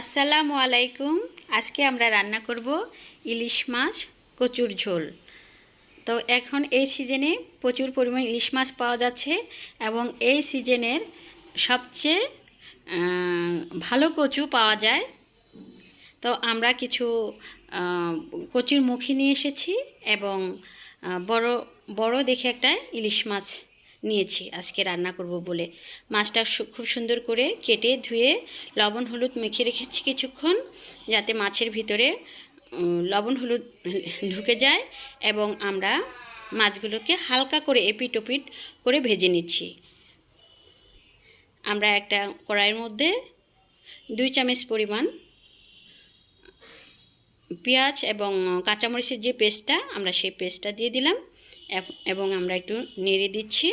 আসসালামু আলাইকুম। আজকে আমরা রান্না করব ইলিশ মাছ, কচুর ঝোল। তো এখন এই সিজনে প্রচুর পরিমাণ ইলিশ মাছ পাওয়া যাচ্ছে এবং এই সিজনের সবচেয়ে ভালো কচু পাওয়া যায়। তো আমরা কিছু কচুর মুখী নিয়ে এসেছি এবং বড় বড় দেখে একটা ইলিশ মাছ নিয়েছি, আজকে রান্না করব বলে। মাছটা খুব সুন্দর করে কেটে ধুয়ে লবণ, হলুদ মেখে রেখেছি কিছুক্ষণ, যাতে মাছের ভিতরে লবণ, হলুদ ঢুকে যায় এবং আমরা মাছগুলোকে হালকা করে এপিট ওপিট করে ভেজে নিচ্ছি। আমরা একটা কড়াইয়ের মধ্যে দুই চামচ পরিমাণ পেঁয়াজ এবং কাঁচামরিচের যে পেস্টটা, আমরা সেই পেস্টটা দিয়ে দিলাম। এব- আমরা একটু নেড়ে দিচ্ছি।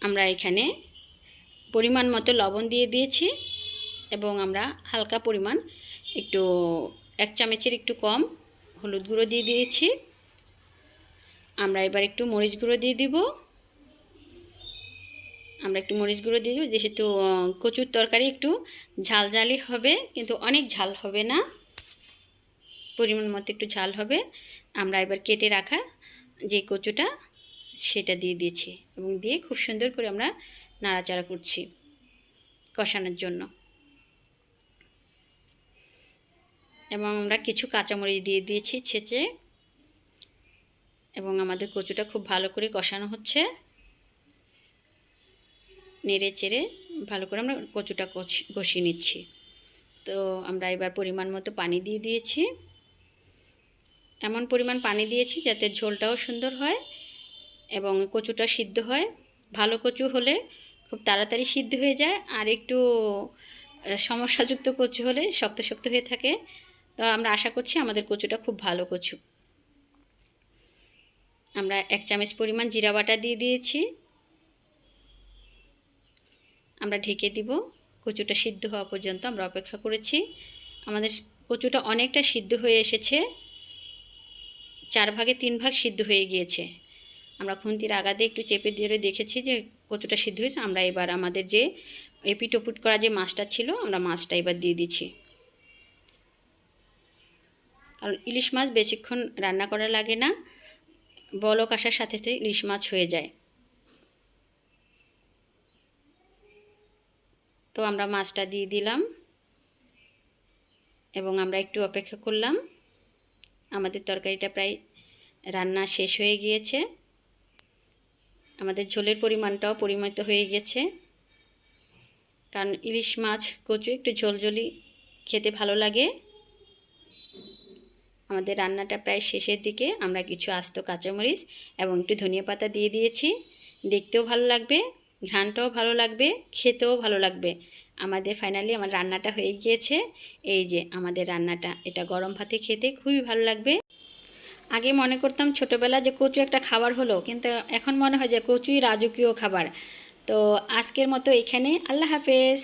আমরা এখানে পরিমাণ মতো লবণ দিয়ে দিয়েছি এবং আমরা হালকা পরিমাণ একটু, এক চামচের একটু কম হলুদ গুঁড়ো দিয়ে দিয়েছি। আমরা এবার একটু মরিচ গুঁড়ো দিয়ে দিব। আমরা একটু মরিচ গুঁড়ো দিয়ে দেবো, যেহেতু কচুর তরকারি একটু ঝাল ঝালই হবে, কিন্তু অনেক ঝাল হবে না। পরিমাণ মতো একটু ঝাল হবে। আমরা এবার কেটে রাখা যে কচুটা, সেটা দিয়ে দিয়েছি এবং দিয়ে খুব সুন্দর করে আমরা নাড়াচাড়া করছি কষানোর জন্য। এবং আমরা কিছু কাঁচামরিচ দিয়ে দিয়েছি ছেঁচে এবং আমাদের কচুটা খুব ভালো করে কষানো হচ্ছে। নেড়ে চেড়ে ভালো করে আমরা কচুটা কষি- কষিয়ে নিচ্ছি। তো আমরা এবার পরিমাণ মতো পানি দিয়ে দিয়েছি। এমন পরিমাণ পানি দিয়েছি যাতে ঝোলটাও সুন্দর হয় এবং কচুটা সিদ্ধ হয়। ভালো কচু হলে খুব তাড়াতাড়ি সিদ্ধ হয়ে যায় আর একটু সমস্যাযুক্ত কচু হলে শক্ত শক্ত হয়ে থাকে। তো আমরা আশা করছি আমাদের কচুটা খুব ভালো কচু। আমরা এক চামচ পরিমাণ জিরা বাটা দিয়ে দিয়েছি। আমরা ঢেকে দিব। কচুটা সিদ্ধ হওয়া পর্যন্ত আমরা অপেক্ষা করেছি। আমাদের কচুটা অনেকটা সিদ্ধ হয়ে এসেছে। চার ভাগে তিন ভাগ সিদ্ধ হয়ে গিয়েছে। আমরা খুন্তির আগা দিয়ে একটু চেপে দিয়ে দেখেছি যে কতটা সিদ্ধ হয়েছে। আমরা এবার আমাদের যে এপিট ওপিট করা যে মাছটা ছিল, আমরা মাছটা এবার দিয়ে দিচ্ছি। কারণ ইলিশ মাছ বেশিক্ষণ রান্না করা লাগে না, বলক আসার সাথে সাথে ইলিশ মাছ হয়ে যায়। তো আমরা মাছটা দিয়ে দিলাম এবং আমরা একটু অপেক্ষা করলাম। আমাদের তরকারিটা প্রায় রান্না শেষ হয়ে গিয়েছে। আমাদের ঝোলের পরিমাণটাও পরিমিত হয়ে গেছে কারণ ইলিশ মাছ, কচু একটু ঝোলঝোলি খেতে ভালো লাগে। আমাদের রান্নাটা প্রায় শেষের দিকে আমরা কিছু আস্ত কাঁচামরিচ এবং একটু ধনিয়া পাতা দিয়ে দিয়েছি। দেখতেও ভালো লাগবে। ঘ্রাণটাও ভালো লাগবে, খেতেও ভালো লাগবে। আমাদের ফাইনালি আমার রান্নাটা হয়ে গিয়েছে। এই যে আমাদের রান্নাটা, এটা গরম ভাতে খেতে খুবই ভালো লাগবে। আগে মনে করতাম ছোটোবেলা যে কচু একটা খাবার হলো, কিন্তু এখন মনে হয় যে কচুই রাজকীয় খাবার। তো আজকের মতো এখানে, আল্লাহ হাফেজ।